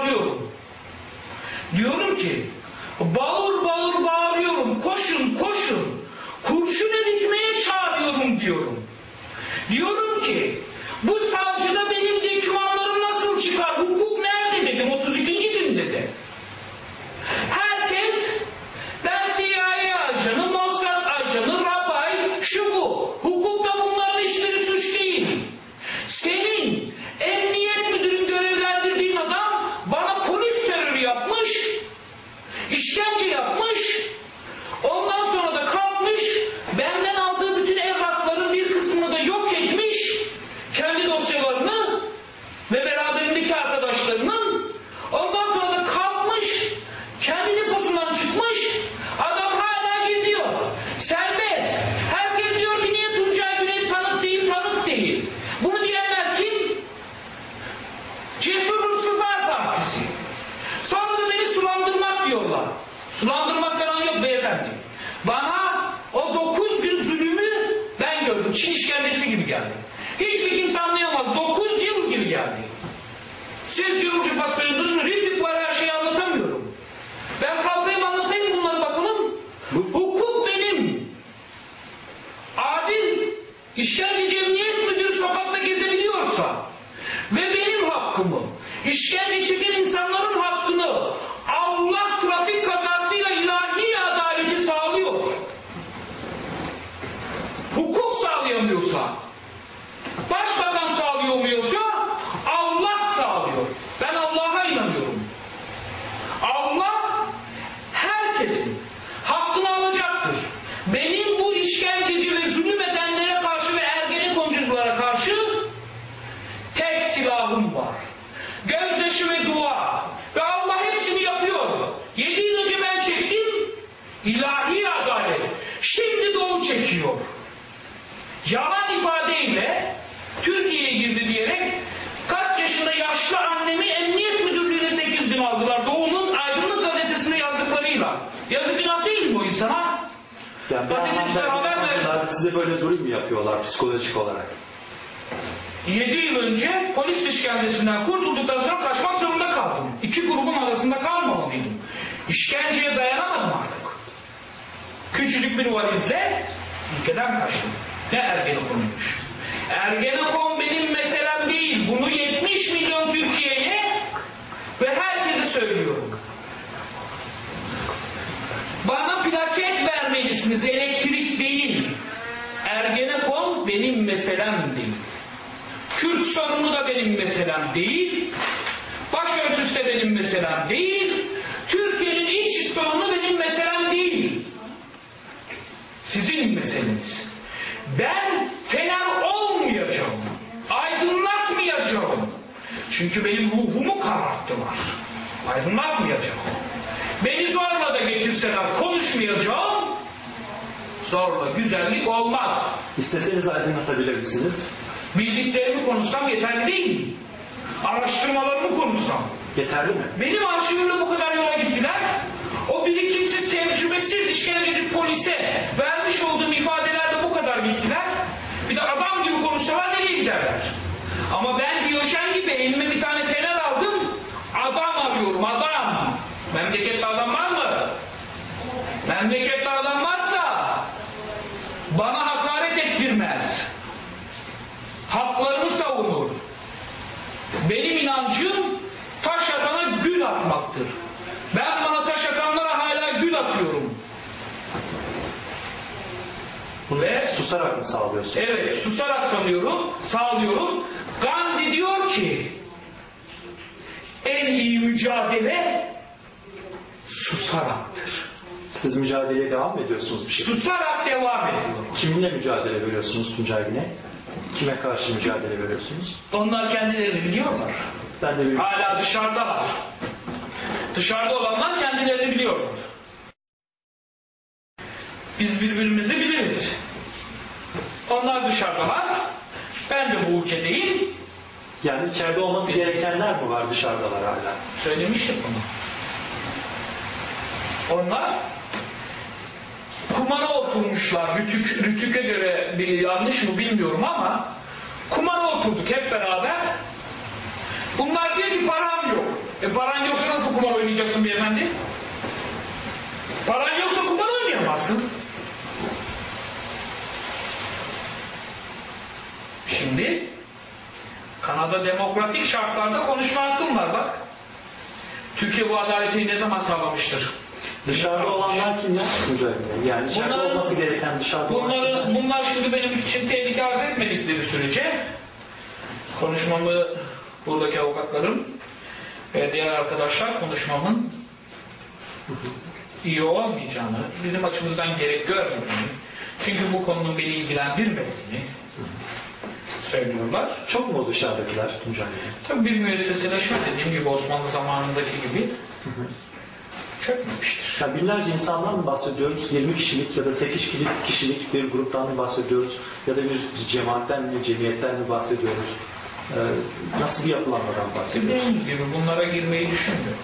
bağırıyorum. Diyorum ki bağır bağır bağırıyorum. Koşun koşun. Kurşunu dikmeye çağırıyorum diyorum. Diyorum ki bu savcıda benim dokümanlarım nasıl çıkar? Hukuk nerede dedim 32. gün dedi. Herkes ben CIA ajanı, Mossad ajanı, Rabay, şu bu. Hukukta bunların hiçbiri suç değil. Senin emniyet müdürün görevlendirdiğin adam bana polis terörü yapmış, işkence yapmış, ondan sonra da kalkmış, benden aldığı bütün evrakların bir kısmını da yok etmiş, kendi dosyalarını ve beraberindeki arkadaşlarının, ondan sonra da kalkmış, kendi deposundan çıkmış, adam hala geziyor. Serbest. Herkes diyor ki niye Tuncay Güney sanık değil, tanık değil. Bunu diyenler kim? Cesur Hırsızlar Partisi. Sonra da beni sulandırmak diyorlar. Sulandırmak falan yok beyefendi. Bana o dokuz gün zulümü gördüm. Çin işkencesi gibi geldi. Hiçbir kimse anlayamaz. Dokuz yıl gibi geldi. Siz yılcıpak sayıldınız mı? Riplik var her şeyi anlatamıyorum. Ben kalkayım anlatayım bunları bakalım. Hukuk benim. Adil işkenceci emniyet müdürü sokakta gezebiliyorsa ve benim hakkımı, işkence çeken insanların hakkını Allah trafik kazasıyla ilahi adaleti sağlıyor. Hukuk sağlayamıyorsa, başbakan sağlayamıyorsa Allah sağlıyor. Ben Allah'a inanıyorum. Allah herkesin hakkını alacaktır. Benim bu işkenceci ve zulüm edenlere karşı ve ergenekonculara karşı tek silahım var. Gözyaşı ve dua. Ve Allah hepsini yapıyor. Yedi yıl önce ben çektim. İlahi adalet. Şimdi doğu çekiyor. Yalan ifadeyle Türkiye'ye girdi diyerek kaç yaşında yaşlı annemi emniyet müdürlüğüne 8 gün aldılar. Doğu'nun Aydınlık gazetesinde yazdıklarıyla. Yazık günah değil mi o insana? Yani Gazeteciler haber anlamda verdi. insanlar size böyle zulüm mü yapıyorlar psikolojik olarak? 7 yıl önce polis işkencesinden kurtulduktan sonra kaçmak zorunda kaldım. İki grubun arasında kalmamalıydım. İşkenceye dayanamadım artık. Küçücük bir valizle ülkeden kaçtım. Ne Ergenekon'uymuş. Ergenekon benim meselem değil. Bunu 70 milyon Türkiye'ye ve herkese söylüyorum. Bana plaket vermelisiniz, elektrik değil. Ergenekon benim meselem değil. Kürt sorunu da benim meselem değil. Başörtüsü de benim meselem değil. Türkiye'nin iç sorunu benim meselem değil. Sizin meseleniz. Ben fener olmayacağım. Aydınlatmayacağım. Çünkü benim ruhumu kararttılar. Aydınlatmayacağım. Beni zorla da getirseler konuşmayacağım. Zorla güzellik olmaz. İsteseniz aydınlatabilir misiniz? Bildiklerimi konuşsam yeterli değil mi? Araştırmalarımı konuşsam. Yeterli mi? Benim arşivimle bu kadar yola gittiler. O birikimsiz, tecrübesiz işkenceci polise vermiş olduğum ifadelerle bu kadar gittiler. Bir de adam gibi konuşsalar nereye giderler? Ama ben Diyojen gibi elime bir tane fener aldım. Adam arıyorum, adam. Memlekette adam var mı? Memlekette adam varsa bana hakaret ettirmez. Haklarımı savunur. Benim inancım susarak mı sağlıyorsunuz? Evet, susarak sanıyorum, sağlıyorum. Gandhi diyor ki, en iyi mücadele susaraktır. Siz mücadeleye devam mı ediyorsunuz bir şey? Susarak devam ediyor. Kiminle mücadele veriyorsunuz Tuncay Güney? Kime karşı mücadele veriyorsunuz? Onlar kendilerini biliyorlar. Ben de bir Hala dışarıdalar. Dışarıda olanlar kendilerini biliyorlar. Biz birbirimizi biliriz. Onlar dışarıdalar. Ben de bu ülkedeyim. Yani içeride olması gerekenler mi var dışarıdalar hala? Söylemiştik bunu. Onlar kumara oturmuşlar. Rütük, rütüke göre bir yanlış mı bilmiyorum ama kumara oturduk hep beraber. Bunlar diyor ki param yok. E paran yoksa nasıl kumar oynayacaksın beyefendi? Paran yoksa kumar oynayamazsın. Şimdi Kanada demokratik şartlarda konuşma hakkım var bak. Türkiye bu adaleti ne zaman sağlamıştır? Dışarıda olanlar kimler Bey? Yani içeride Bunlar- olması gereken dışarıda Bunları, kimler? bunlar şimdi benim için tehlike arz etmedikleri sürece konuşmamı buradaki avukatlarım ve diğer arkadaşlar konuşmamın iyi olmayacağını, bizim açımızdan gerek görmediğini, çünkü bu konunun beni ilgilendirmediğini söylüyorlar. Çok mu dışarıdakiler Bey? Tabii bir müesseseleşme dediğim gibi Osmanlı zamanındaki gibi çökmemiştir. Ya binlerce insandan mı bahsediyoruz? 20 kişilik ya da 8 kişilik, kişilik bir gruptan mı bahsediyoruz? Ya da bir cemaatten mi, cemiyetten mi bahsediyoruz? Ee, nasıl bir yapılanmadan bahsediyoruz? Dediğimiz gibi bunlara girmeyi düşünmüyorum.